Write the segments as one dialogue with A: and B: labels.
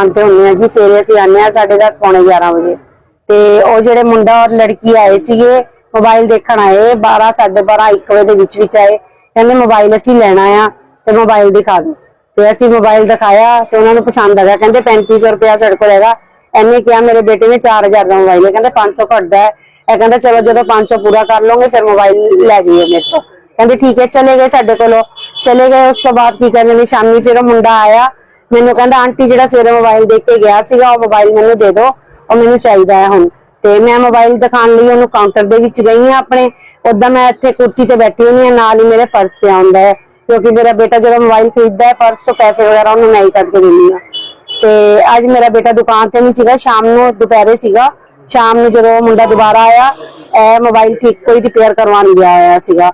A: ਆਂਤੇ ਹੁੰਦੇ ਆ ਜੀ, ਸਵੇਰੇ ਅਸੀਂ ਆਨੇ ਆ ਸਾਡੇ ਦਸ ਪੌਣੇ 11 ਵਜੇ। ਤੇ ਉਹ ਜਿਹੜੇ ਮੁੰਡਾ ਔਰ ਲੜਕੀ ਆਏ ਸੀਗੇ, ਮੋਬਾਈਲ ਦੇਖਣ ਆਏ 12 12:30 1 ਵਜੇ ਦੇ ਵਿੱਚ ਵਿੱਚ ਆਏ। ਕਹਿੰਦੇ ਮੋਬਾਈਲ ਅਸੀਂ ਲੈਣਾ ਆ ਤੇ ਮੋਬਾਈਲ ਦਿਖਾ ਦਿਓ। ਤੇ ਅਸੀਂ ਮੋਬਾਈਲ ਦਿਖਾਇਆ ਤੇ ਉਹਨਾਂ ਨੂੰ ਪਸੰਦ ਆ ਗਿਆ। ਕਹਿੰਦੇ 3500 ਰੁਪਇਆ ਸਾਡੇ ਕੋਲ ਹੈਗਾ। ਇਹਨੇ ਕਿਹਾ ਮੇਰੇ ਬੇਟੇ ਨੇ 4000 ਦਾ ਮੋਬਾਈਲ ਹੈ ਕਹਿੰਦੇ 500 ਘੱਟਦਾ ਹੈ। ਇਹ ਕਹਿੰਦਾ ਚਲੋ ਜਦੋਂ 500 ਪੂਰਾ ਕਰ ਲਓਗੇ, ਫਿਰ ਮੋਬਾਈਲ ਲੈ ਜਾਈਏ ਮੇਰੇ ਤੋਂ। ਕਹਿੰਦੇ ਠੀਕ ਹੈ, ਚਲੇ ਗਏ ਸਾਡੇ ਕੋਲੋਂ। ਚਲੇ ਗਏ, ਉਸ ਤੋਂ ਬਾਅਦ ਕੀ ਕਹਿੰਦੇ ਨੇ, ਸ਼ਾਮੀ ਫਿਰ ਉਹ ਮੁੰਡਾ ਆਇਆ। ਮੈਨੂੰ ਕਹਿੰਦਾ, ਆਂਟੀ ਜਿਹੜਾ ਸਵੇਰੇ ਮੋਬਾਈਲ ਦੇਖ ਕੇ ਗਿਆ ਸੀਗਾ, ਉਹ ਮੋਬਾਈਲ ਮੈਨੂੰ ਦੇ ਦਿਓ, ਉਹ ਮੈਨੂੰ ਚਾਹੀਦਾ ਹੈ ਹੁਣ। ਤੇ ਮੈਂ ਮੋਬਾਈਲ ਦਿਖਾਉਣ ਲਈ ਉਹਨੂੰ ਕਾਊਂਟਰ ਦੇ ਵਿੱਚ ਗਈ ਹਾਂ ਆਪਣੇ। ਉਦਾਂ ਮੈਂ ਇੱਥੇ ਕੁਰਸੀ ਤੇ ਬੈਠੀ ਹੋਈ ਹਾਂ, ਨਾਲ ਹੀ ਮੇਰੇ ਪਰਸ ਪਿਆ ਹੁੰਦਾ ਹੈ, ਕਿਉਂਕਿ ਮੇਰਾ ਬੇਟਾ ਜਦੋਂ ਮੋਬਾਈਲ ਖਰੀਦਦਾ ਹੈ ਪਰਸ ਤੋਂ ਪੈਸੇ ਵਗੈਰਾ ਉਹਨੂੰ ਮੈਂ ਹੀ ਕੱਢ ਕੇ ਦਿੰਦੀ ਹਾਂ। ਤੇ ਅੱਜ ਮੇਰਾ ਬੇਟਾ ਦੁਕਾਨ ਤੇ ਨਹੀਂ ਸੀਗਾ, ਸ਼ਾਮ ਨੂੰ ਦੁਪਹਿਰੇ ਸੀਗਾ। ਸ਼ਾਮ ਨੂੰ ਜਦੋਂ ਮੁੰਡਾ ਦੁਬਾਰਾ ਆਇਆ, ਇਹ ਮੋਬਾਈਲ ਠੀਕ ਕੋਈ ਰਿਪੇਅਰ ਕਰਵਾਉਣ ਗਿਆ ਆਇਆ ਸੀਗਾ।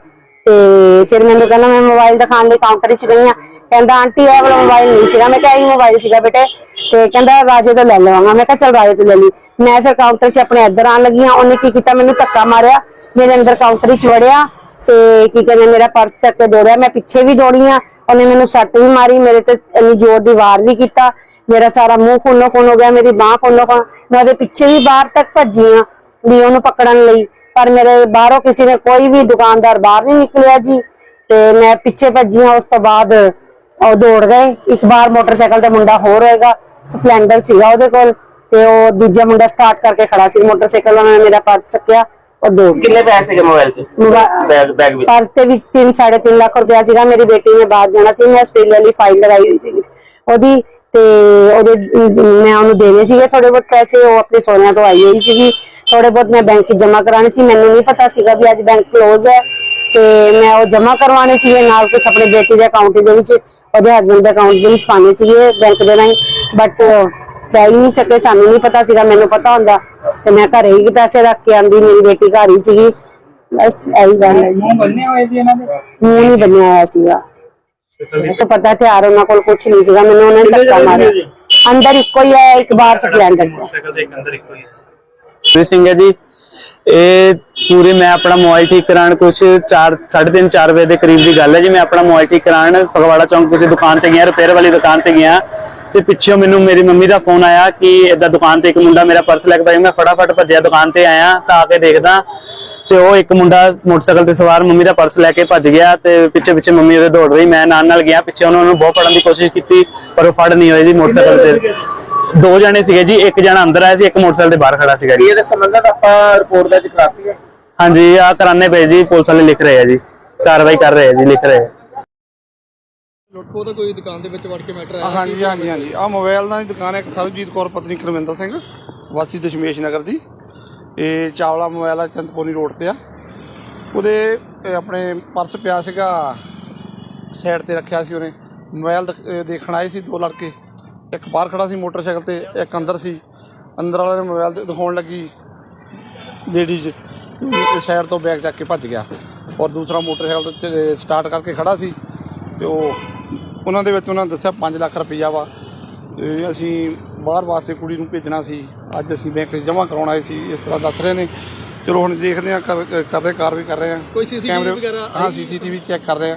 A: ਤੇ ਫਿਰ ਮੈਨੂੰ ਕਹਿੰਦਾ ਮੈਂ ਮੋਬਾਈਲ ਦਿਖਾਉਣ ਲਈ ਕਾਊਂਟਰ ਵਿੱਚ ਗਈ ਆ ਕਹਿੰਦਾ, ਆਂਟੀ, ਇਹ ਵਾਲਾ ਮੋਬਾਈਲ ਨਹੀਂ ਸੀਗਾ। ਮੈਂ ਕਿਹਾ, ਇਹ ਮੋਬਾਈਲ ਸੀਗਾ ਬੇਟੇ। ਤੇ ਕਹਿੰਦਾ, ਰਾਜੇ ਤੋਂ ਲੈ ਲਵਾਂਗਾ। ਮੈਂ ਕਿਹਾ, ਚਲ ਰਾਜੇ ਤੋਂ ਲੈ ਲਈ। ਮੈਂ ਫਿਰ ਕਾਊਂਟਰ 'ਚ ਆਪਣੇ ਇੱਧਰ ਆਣ ਲੱਗੀ ਹਾਂ। ਉਹਨੇ ਕੀ ਕੀਤਾ? ਮੈਨੂੰ ਧੱਕਾ ਮਾਰਿਆ। ਮੇਰੇ ਅੰਦਰ ਕਾਊਂਟਰ ਚ ਵੜਿਆ ਤੇ ਕੀ ਕਹਿੰਦੇ, ਮੇਰਾ ਪਰਸ ਚੱਕ ਕੇ ਦੌੜਿਆ ਮੈਂ ਪਿੱਛੇ ਵੀ ਦੌੜੀ ਆ ਉਹਨੇ ਮੈਨੂੰ ਸੱਟ ਵੀ ਮਾਰੀ। ਮੇਰੇ ਤੇ ਇੰਨੀ ਜ਼ੋਰ ਦੀ ਵਾਰ ਵੀ ਕੀਤਾ। ਮੇਰਾ ਸਾਰਾ ਮੂੰਹ ਖੁੰਨੋ ਖੁੰਨ ਹੋ ਗਿਆ। ਮੇਰੀ ਬਾਹ ਖੁੰਨੋ ਖੁੰਨ ਮੈਂ ਉਹਦੇ ਪਿੱਛੇ ਵੀ ਬਾਹਰ ਤੱਕ ਭੱਜੀ ਆ ਵੀ ਉਹਨੂੰ ਪਕੜਨ ਲਈ। ਪਰ ਮੇਰੇ ਬਾਹਰੋਂ ਕਿਸੇ ਨੇ ਕੋਈ ਵੀ ਦੁਕਾਨਦਾਰ ਬਾਹਰ ਨਹੀਂ ਨਿਕਲਿਆ ਜੀ। ਤੇ ਮੈਂ ਪਿੱਛੇ ਭੱਜੀ ਆ ਉਸ ਤੋਂ ਬਾਅਦ ਉਹ ਦੌੜ ਗਏ। ਇੱਕ ਵਾਰ ਮੋਟਰਸਾਈਕਲ ਤੇ ਮੁੰਡਾ ਹੋਰ ਹੋਏਗਾ ਸਪਲੈਂਡਰ ਸੀਗਾ ਉਹਦੇ ਕੋਲ। ਤੇ ਉਹ ਦੂਜਾ ਮੁੰਡਾ ਸਟਾਰਟ ਕਰਕੇ ਖੜਾ ਸੀ ਮੋਟਰਸਾਈਕਲ ਉਹਨਾਂ ਨੇ ਮੇਰਾ ਪਰਸ ਚੱਕਿਆ ਉਹ ਗਏ।
B: ਕਿੰਨੇ ਪੈਸੇ ਸੀਗੇ ਮੋਬਾਈਲ 'ਚ? ਬੈਗ ਬੈਗ ਵਿੱਚ?
A: ਪਰਸ ਦੇ ਵਿੱਚ 3 3.5 ਲੱਖ ਰੁਪਇਆ ਸੀਗਾ। ਮੇਰੀ ਬੇਟੀ ਨੇ ਬਾਹਰ ਜਾਣਾ ਸੀ ਮੈਂ ਆਸਟ੍ਰੇਲੀਆ ਲਈ ਫਾਈਲ ਲਗਾਈ ਹੋਈ ਸੀ ਉਹਦੀ ਤੇ ਉਹਦੇ ਮੈਂ ਉਹਨੂੰ ਦੇਣੇ ਸੀਗੇ ਥੋੜੇ ਬਹੁਤ ਪੈਸੇ ਉਹ ਆਪਣੇ ਸੋਹਰਿਆਂ ਤੋਂ ਆਈ ਹੋਈ ਸੀਗੀ। ਥੋੜੇ ਬਹੁਤ ਮੈਂ ਬੈਂਕ 'ਚ ਜਮ੍ਹਾਂ ਕਰਾਣੇ ਸੀ ਮੈਨੂੰ ਨਹੀਂ ਪਤਾ ਸੀਗਾ ਵੀ ਅੱਜ ਬੈਂਕ ਕਲੋਜ਼ ਹੈ ਤੇ ਮੈਂ ਉਹ ਜਮ੍ਹਾਂ ਕਰਵਾਣੇ ਸੀਗੇ ਨਾਲ ਕੁਝ ਆਪਣੇ ਬੇਟੀ ਦੇ ਅਕਾਊਂਟ ਦੇ ਵਿੱਚ ਉਹਦੇ ਹਸਬੰਡ ਦੇ ਅਕਾਊਂਟ ਦੇ ਵਿੱਚ ਪਾਣੇ ਸੀਗੇ ਬੈਂਕ ਦੇ ਰਾਹੀਂ ਬਟ ਪੈ ਹੀ ਨਹੀਂ ਸਕੇ ਸਾਨੂੰ ਨਹੀਂ ਪਤਾ ਸੀਗਾ ਮੈਨੂੰ ਪਤਾ ਹੁੰਦਾ ਤੇ ਮੈਂ ਘਰੇ ਹੀ ਪੈਸੇ ਰੱਖ ਕੇ ਆਂਦੀ ਮੇਰੀ ਬੇਟੀ ਘਰ ਹੀ ਸੀਗੀ ਬਸ ਇਹੀ ਗੱਲ ਹੈ।
C: ਮੂੰਹ ਬੰਨੇ ਹੋਏ ਸੀ ਇਹਨਾਂ ਦੇ?
A: ਮੂੰਹ ਨਹੀਂ ਬੰਨਿਆ ਹੋਇਆ ਸੀਗਾ। ਮੈਨੂੰ ਪਤਾ ਉਹਨਾਂ ਕੋਲ ਕੁਝ ਨਹੀਂ ਸੀਗਾ ਮੈਨੂੰ ਉਹਨਾਂ ਨੇ ਧੱਕਾ ਮਾਰਿਆ। ਅੰਦਰ ਇੱਕੋ ਹੀ ਹੈ ਇੱਕ ਬਾਹਰ ਸਪਲੈਂਡਰ ਹੈ।
D: ਜੀ ਸਿੰਘ ਹੈ ਜੀ। ਇਹ ਪੂਰੇ ਮੈਂ ਆਪਣਾ ਮੋਬਾਈਲ ਠੀਕ ਕਰਾਉਣ ਕੁਛ 4 3:30 4 ਵਜੇ ਦੇ ਕਰੀਬ ਦੀ ਗੱਲ ਹੈ ਜੀ। ਮੈਂ ਆਪਣਾ ਮੋਬਾਈਲ ਠੀਕ ਕਰਾਉਣ ਫਗਵਾੜਾ ਚੌਂਕ ਕਿਸੇ ਦੁਕਾਨ ਤੇ ਗਿਆ ਰਿਪੇਅਰ ਵਾਲੀ ਦੁਕਾਨ ਤੇ ਗਿਆ। ਤੇ ਪਿੱਛੋਂ ਮੈਨੂੰ ਮੇਰੀ ਮੰਮੀ ਦਾ ਫੋਨ ਆਇਆ ਕਿ ਏਦਾਂ ਦੁਕਾਨ ਤੇ ਇੱਕ ਮੁੰਡਾ ਮੇਰਾ ਪਰਸ ਲੈ ਕੇ ਭਾਈ, ਮੈਂ ਫਟਾਫਟ ਭੱਜਿਆ ਦੁਕਾਨ ਤੇ ਆਇਆ, ਤਾਂ ਆ ਕੇ ਦੇਖਦਾ। ਤੇ ਉਹ ਇੱਕ ਮੁੰਡਾ ਮੋਟਰਸਾਈਕਲ ਤੇ ਸਵਾਰ ਮੰਮੀ ਦਾ ਪਰਸ ਲੈ ਕੇ ਭੱਜ ਗਿਆ ਤੇ ਪਿੱਛੇ ਪਿੱਛੇ ਮੰਮੀ ਉਹਦੇ ਦੌੜ ਰਹੀ। ਮੈਂ ਨਾਲ ਨਾਲ ਗਿਆ, ਪਿੱਛੇ ਉਹਨਾਂ ਨੂੰ ਬਹੁਤ ਫੜਨ ਦੀ ਕੋਸ਼ਿਸ਼ ਕੀਤੀ, ਪਰ ਉਹ ਫੜ ਨਹੀਂ ਹੋਏ ਜੀ ਮੋਟਰਸਾਈਕਲ ਤੇ। ਦੋ ਜਣੇ ਸੀਗੇ ਜੀ ਇੱਕ ਜਣਾ ਅੰਦਰ ਆਇਆ ਸੀ ਇੱਕ ਮੋਟਰਸਾਈਕਲ ਦੇ ਬਾਹਰ ਖੜਾ ਸੀਗਾ ਜੀ।
B: ਇਹਦੇ ਸੰਬੰਧਤ ਆਪਾਂ ਰਿਪੋਰਟ ਦਰਜ ਕਰਾਤੀ ਹੈ?
D: ਹਾਂਜੀ ਆ ਕਰਾਨੇ ਪਏ ਜੀ ਪੁਲਿਸ ਵਾਲੇ ਲਿਖ ਰਹੇ ਆ ਜੀ ਕਾਰਵਾਈ ਕਰ ਰਹੇ ਆ ਜੀ ਲਿਖ ਰਹੇ ਆ।
C: ਲੁੱਟਖੋ ਤਾਂ ਕੋਈ ਦੁਕਾਨ ਦੇ ਵਿੱਚ ਵੜ ਕੇ ਮੈਟਰ
E: ਆ, ਹਾਂਜੀ ਹਾਂਜੀ ਹਾਂਜੀ। ਆ ਮੋਬਾਈਲ ਦੀ ਦੁਕਾਨ ਹੈ ਇੱਕ ਸਰਬਜੀਤ ਕੌਰ ਪਤਨੀ ਖਰਮਿੰਦਰ ਸਿੰਘ ਵਾਸੀ ਦਸ਼ਮੇਸ਼ ਨਗਰ ਦੀ। ਇਹ ਚਾਵਲਾ ਮੋਬਾਈਲ ਆ ਚੰਦਪੁਰਨੀ ਰੋਡ ਤੇ ਆ। ਉਹਦੇ ਇਹ ਆਪਣੇ ਪਰਸ ਪਿਆ ਸੀਗਾ ਸਾਈਡ ਤੇ ਰੱਖਿਆ ਸੀ ਉਹਨੇ। ਮੋਬਾਈਲ ਦਿਖ- ਦੇਖਣ ਆਏ ਸੀ ਦੋ ਲੜਕੇ। ਇੱਕ ਬਾਹਰ ਖੜਾ ਸੀ ਮੋਟਰਸਾਈਕਲ ਤੇ ਇੱਕ ਅੰਦਰ ਸੀ। ਅੰਦਰ ਵਾਲੇ ਨੇ ਮੋਬਾਈਲ ਦਿਖਾਉਣ ਲੱਗੀ ਲੇਡੀਜ਼ ਸਾਈਡ ਤੋਂ ਬੈਗ ਚੱਕ ਕੇ ਭੱਜ ਗਿਆ। ਔਰ ਦੂਸਰਾ ਮੋਟਰਸਾਈਕਲ ਤੇ ਸਟਾਰਟ ਕਰਕੇ ਖੜਾ ਸੀ ਤੇ ਉਹ ਉਹਨਾਂ ਦੇ ਵਿੱਚ ਉਹਨਾਂ ਨੇ ਦੱਸਿਆ 5 ਲੱਖ ਰੁਪਈਆ ਵਾ। ਅਸੀਂ ਬਾਹਰ ਵਾਸਤੇ ਕੁੜੀ ਨੂੰ ਭੇਜਣਾ ਸੀ। ਅੱਜ ਅਸੀਂ ਬੈਂਕ 'ਚ ਜਮ੍ਹਾਂ ਕਰਾਉਣ ਆਏ ਸੀ ਇਸ ਤਰ੍ਹਾਂ ਦੱਸ ਰਹੇ ਨੇ। ਚਲੋ ਹੁਣ ਦੇਖਦੇ ਆ ਕਰ ਕਰ ਰਹੇ ਕਾਰਵਾਈ ਕਰ ਰਹੇ ਆ
C: ਕੋਈ
E: ਕੈਮਰੇ
C: ਵਗੈਰਾ
E: ਹਾਂ ਸੀਸੀਟੀਵੀ ਚੈੱਕ ਕਰ ਰਹੇ ਆ